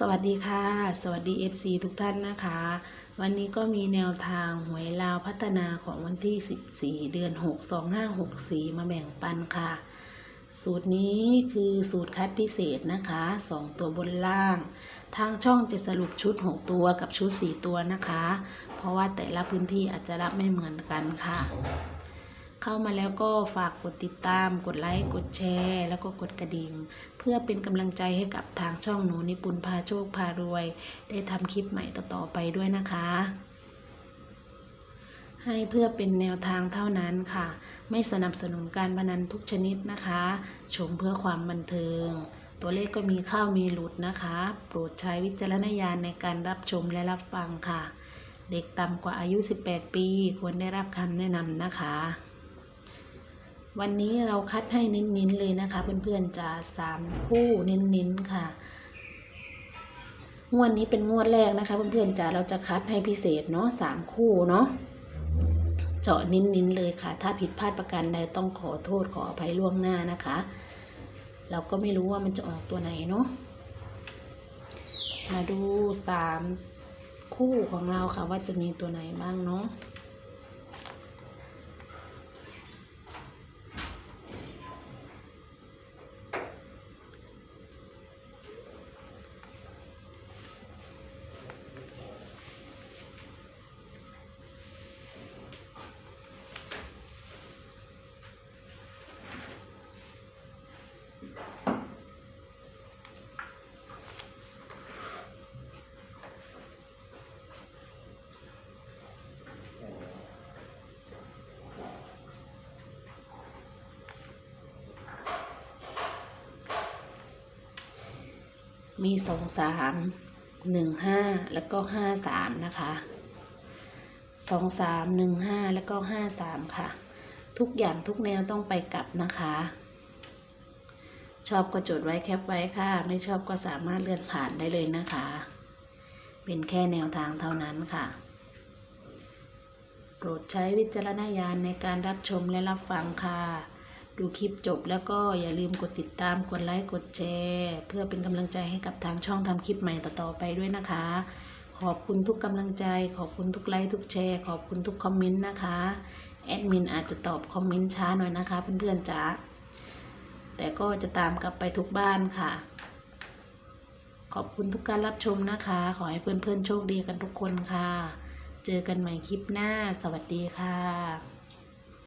สวัสดีค่ะ สวัสดี FC ทุกท่านนะคะ วันนี้ก็มีแนวทางหวยลาวพัฒนาของวันที่ 14 เดือน 6 2564 มาแบ่งปันค่ะ สูตรนี้คือสูตรคัดพิเศษนะคะ 2 ตัวบนล่าง ทางช่องจะสรุปชุด 6 ตัวกับชุด 4 ตัวนะคะ เพราะว่าแต่ละพื้นที่อาจจะรับไม่เหมือนกันค่ะ เข้ามาแล้วก็ฝากกดติดตาม กดไลค์ กดแชร์ แล้วก็กดกระดิ่ง เพื่อเป็นกำลังใจให้กับทางช่องหนูนิปุนพาโชคพารวย ได้ทำคลิปใหม่ต่อๆไปด้วยนะคะ ให้เพื่อเป็นแนวทางเท่านั้นค่ะ ไม่สนับสนุนการพนันทุกชนิดนะคะชมเพื่อความบันเทิง ตัวเลขก็มีเข้ามีหลุดนะคะ โปรดใช้วิจารณญาณในการรับชมและรับฟังค่ะเด็กต่ำกว่าอายุ 18 ปี ควรได้รับคำแนะนำนะคะ วันนี้เราคัดให้เน้นๆเลยนะคะ เพื่อนๆจะสามคู่เน้นๆค่ะ งวดนี้เป็นงวดแรกนะคะ เพื่อนๆจะเราจะคัดให้พิเศษเนาะสามคู่เนาะเจาะนิ้นๆเลยค่ะ ถ้าผิดพลาดประการใดต้องขอโทษขออภัยล่วงหน้านะคะ เราก็ไม่รู้ว่ามันจะออกตัวไหนเนาะมาดูสามคู่ของเราค่ะว่าจะมีตัวไหนบ้างเนาะ มีสองสามหนึ่งห้าแล้วก็ห้าสามนะคะสองสามหนึ่งห้าแล้วก็ห้าสามค่ะ ทุกอย่างทุกแนวต้องไปกลับนะคะ ชอบก็จดไว้แคปไว้ค่ะ ไม่ชอบก็สามารถเลื่อนผ่านได้เลยนะคะ เป็นแค่แนวทางเท่านั้นค่ะ โปรดใช้วิจารณญาณในการรับชมและรับฟังค่ะ ดูคลิปจบแล้วก็อย่าลืมกดติดตาม กดไลค์ กดแชร์ เพื่อเป็นกำลังใจให้กับทางช่องทำคลิปใหม่ต่อๆไปด้วยนะคะ ขอบคุณทุกกำลังใจ ขอบคุณทุกไลค์ทุกแชร์ ขอบคุณทุกคอมเมนต์นะคะแอดมินอาจจะตอบคอมเมนต์ช้าหน่อยนะคะเพื่อนๆจ๋าแต่ก็จะตามกลับไปทุกบ้านค่ะ ขอบคุณทุกการรับชมนะคะ ขอให้เพื่อนๆโชคดีกันทุกคนค่ะ เจอกันใหม่คลิปหน้า สวัสดีค่ะ